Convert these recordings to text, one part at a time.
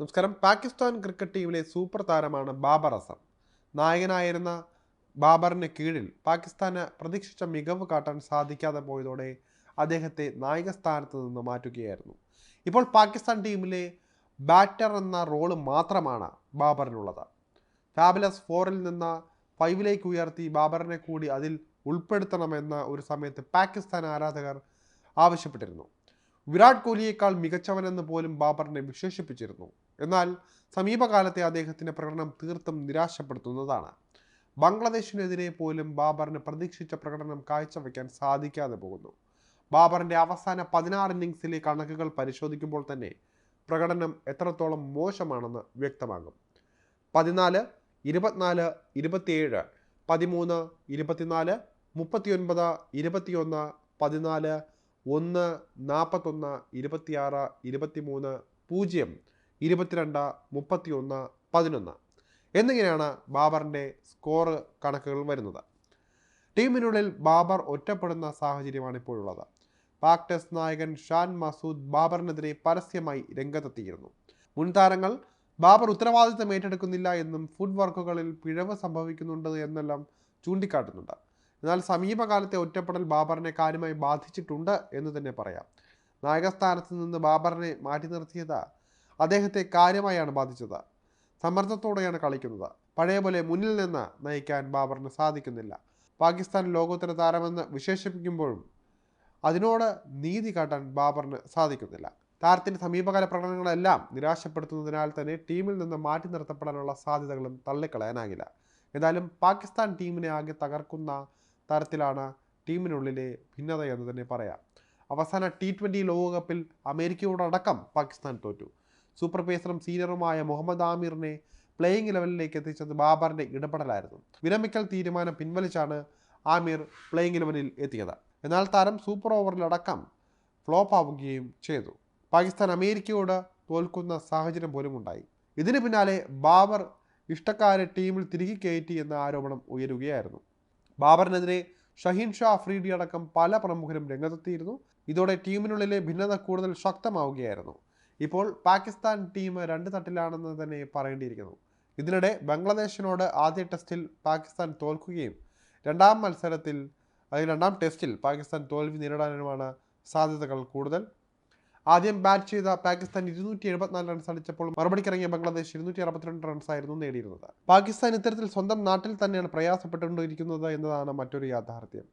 നമസ്കാരം. പാകിസ്ഥാൻ ക്രിക്കറ്റ് ടീമിലെ സൂപ്പർ താരമാണ് ബാബർ അസം. നായകനായിരുന്ന ബാബറിന് കീഴിൽ പാകിസ്ഥാന് പ്രതീക്ഷിച്ച മികവ് കാട്ടാൻ സാധിക്കാതെ പോയതോടെ അദ്ദേഹത്തെ നായക സ്ഥാനത്ത് നിന്ന് മാറ്റുകയായിരുന്നു. ഇപ്പോൾ പാകിസ്ഥാൻ ടീമിലെ ബാറ്റർ എന്ന റോൾ മാത്രമാണ് ബാബറിനുള്ളത്. ഫാബുലസ് ഫോറിൽ നിന്ന് ഫൈവിലേക്ക് ഉയർത്തി ബാബറിനെ കൂടി അതിൽ ഉൾപ്പെടുത്തണമെന്ന ഒരു സമയത്ത് പാകിസ്ഥാൻ ആരാധകർ ആവശ്യപ്പെട്ടിരുന്നു. വിരാട് കോഹ്ലിയേക്കാൾ മികച്ചവനെന്ന് പോലും ബാബറിനെ വിശേഷിപ്പിച്ചിരുന്നു. എന്നാൽ സമീപകാലത്തെ അദ്ദേഹത്തിന്റെ പ്രകടനം തീർത്തും നിരാശപ്പെടുത്തുന്നതാണ്. ബംഗ്ലാദേശിനെതിരെ പോലും ബാബറിന് പ്രതീക്ഷിച്ച പ്രകടനം കാഴ്ചവെക്കാൻ സാധിക്കാതെ പോകുന്നു. ബാബറിന്റെ അവസാന പതിനാറ് ഇന്നിങ്സിലെ കണക്കുകൾ പരിശോധിക്കുമ്പോൾ തന്നെ പ്രകടനം എത്രത്തോളം മോശമാണെന്ന് വ്യക്തമാകും. പതിനാല് ഇരുപത്തിനാല് ഇരുപത്തിയേഴ് പതിമൂന്ന് ഇരുപത്തിനാല് മുപ്പത്തിയൊൻപത് ഇരുപത്തിയൊന്ന് പതിനാല് ഒന്ന് നാൽപ്പത്തൊന്ന് ഇരുപത്തിയാറ് ഇരുപത്തിമൂന്ന് പൂജ്യം ഇരുപത്തിരണ്ട് മുപ്പത്തിയൊന്ന് പതിനൊന്ന്. എന്നിങ്ങനെയാണ് ബാബറിന്റെ സ്കോർ കണക്കുകൾ വരുന്നത്. ടീമിനുള്ളിൽ ബാബർ ഒറ്റപ്പെടുന്ന സാഹചര്യമാണ് ഇപ്പോഴുള്ളത്. പാക് ടെസ്റ്റ് നായകൻ ഷാൻ മസൂദ് ബാബറിനെതിരെ പരസ്യമായി രംഗത്തെത്തിയിരുന്നു. മുൻ താരങ്ങൾ ബാബർ ഉത്തരവാദിത്തം ഏറ്റെടുക്കുന്നില്ല എന്നും ഫുഡ് വർക്കുകളിൽ പിഴവ് സംഭവിക്കുന്നുണ്ട് എന്നെല്ലാം ചൂണ്ടിക്കാട്ടുന്നുണ്ട്. എന്നാൽ സമീപകാലത്തെ ഒറ്റപ്പെടൽ ബാബറിനെ കാര്യമായി ബാധിച്ചിട്ടുണ്ട് എന്ന് തന്നെ പറയാം. നായകസ്ഥാനത്ത് നിന്ന് ബാബറിനെ മാറ്റി നിർത്തിയത് അദ്ദേഹത്തെ കാര്യമായാണ് ബാധിച്ചത്. സമ്മർദ്ദത്തോടെയാണ് കളിക്കുന്നത്. പഴയ പോലെ മുന്നിൽ നിന്ന് നയിക്കാൻ ബാബറിന് സാധിക്കുന്നില്ല. പാകിസ്ഥാൻ ലോകോത്തര താരമെന്ന് വിശേഷിപ്പിക്കുമ്പോഴും അതിനോട് നീതി കാട്ടാൻ ബാബറിന് സാധിക്കുന്നില്ല. താരത്തിന്റെ സമീപകാല പ്രകടനങ്ങളെല്ലാം നിരാശപ്പെടുത്തുന്നതിനാൽ തന്നെ ടീമിൽ നിന്ന് മാറ്റി നിർത്തപ്പെടാനുള്ള സാധ്യതകളും തള്ളിക്കളയാനാകില്ല. എന്നാലും പാകിസ്ഥാൻ ടീമിനെ ആകെ തകർക്കുന്ന തരത്തിലാണ് ടീമിനുള്ളിലെ ഭിന്നത എന്ന് തന്നെ പറയാം. അവസാന ടി ട്വന്റി ലോകകപ്പിൽ അമേരിക്കയോടടക്കം പാകിസ്ഥാൻ തോറ്റു. സൂപ്പർ പേസറും സീനിയറുമായ മുഹമ്മദ് ആമിറിനെ പ്ലേയിങ് ലെവലിലേക്ക് എത്തിച്ചത് ബാബറിന്റെ ഇടപെടലായിരുന്നു. വിരമിക്കൽ തീരുമാനം പിൻവലിച്ചാണ് ആമിർ പ്ലേയിങ് ലെവലിൽ എത്തിയത്. എന്നാൽ താരം സൂപ്പർ ഓവറിലടക്കം ഫ്ലോപ്പ് ആവുകയും ചെയ്തു. പാകിസ്ഥാൻ അമേരിക്കയോട് തോൽക്കുന്ന സാഹചര്യം പോലും ഉണ്ടായി. ഇതിന് പിന്നാലെ ബാബർ ഇഷ്ടക്കാരെ ടീമിൽ തിരികെ കയറ്റി എന്ന ആരോപണം ഉയരുകയായിരുന്നു. ബാബറിനെതിരെ ഷഹീൻ ഷാ അഫ്രീഡി അടക്കം പല പ്രമുഖരും രംഗത്തെത്തിയിരുന്നു. ഇതോടെ ടീമിനുള്ളിലെ ഭിന്നത കൂടുതൽ ശക്തമാവുകയായിരുന്നു. ഇപ്പോൾ പാകിസ്ഥാൻ ടീം രണ്ട് തട്ടിലാണെന്ന് തന്നെ പറയേണ്ടിയിരിക്കുന്നു. ഇതിനിടെ ബംഗ്ലാദേശിനോട് ആദ്യ ടെസ്റ്റിൽ പാകിസ്ഥാൻ തോൽക്കുകയും രണ്ടാം മത്സരത്തിൽ അല്ലെങ്കിൽ രണ്ടാം ടെസ്റ്റിൽ പാകിസ്ഥാൻ തോൽവി നേരിടാനുമാണ് സാധ്യതകൾ കൂടുതൽ. ആദ്യം ബാറ്റ് ചെയ്ത പാകിസ്ഥാൻ ഇരുന്നൂറ്റി എഴുപത്തിനാല് റൺസ് അടിച്ചപ്പോൾ മറുപടിക്കിറങ്ങിയ ബംഗ്ലാദേശ് ഇരുന്നൂറ്റി അറുപത്തിരണ്ട് റൺസ് ആയിരുന്നു നേടിയിരുന്നത്. പാകിസ്ഥാൻ ഇത്തരത്തിൽ സ്വന്തം നാട്ടിൽ തന്നെയാണ് പ്രയാസപ്പെട്ടുകൊണ്ടിരിക്കുന്നത് എന്നതാണ് മറ്റൊരു യാഥാർത്ഥ്യം.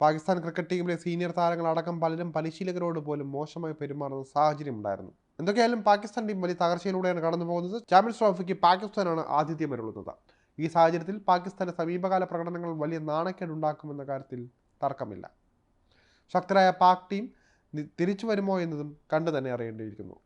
പാകിസ്ഥാൻ ക്രിക്കറ്റ് ടീമിലെ സീനിയർ താരങ്ങളടക്കം പലരും പരിശീലകരോട് പോലും മോശമായി പെരുമാറുന്ന സാഹചര്യം ഉണ്ടായിരുന്നു എന്തൊക്കെയായാലും പാകിസ്ഥാൻ ടീം വലിയ തകർച്ചയിലൂടെയാണ് കടന്നു പോകുന്നത്. ചാമ്പ്യൻസ് ട്രോഫിക്ക് പാകിസ്ഥാനാണ് ആതിഥ്യം വരുള്ളുന്നത് ഈ സാഹചര്യത്തിൽ പാകിസ്ഥാന്റെ സമീപകാല പ്രകടനങ്ങൾ വലിയ നാണക്കേടുണ്ടാക്കുമെന്ന കാര്യത്തിൽ തർക്കമില്ല. ശക്തരായ പാക് ടീം തിരിച്ചു വരുമോ എന്നതും കണ്ടു തന്നെ അറിയേണ്ടിയിരിക്കുന്നു.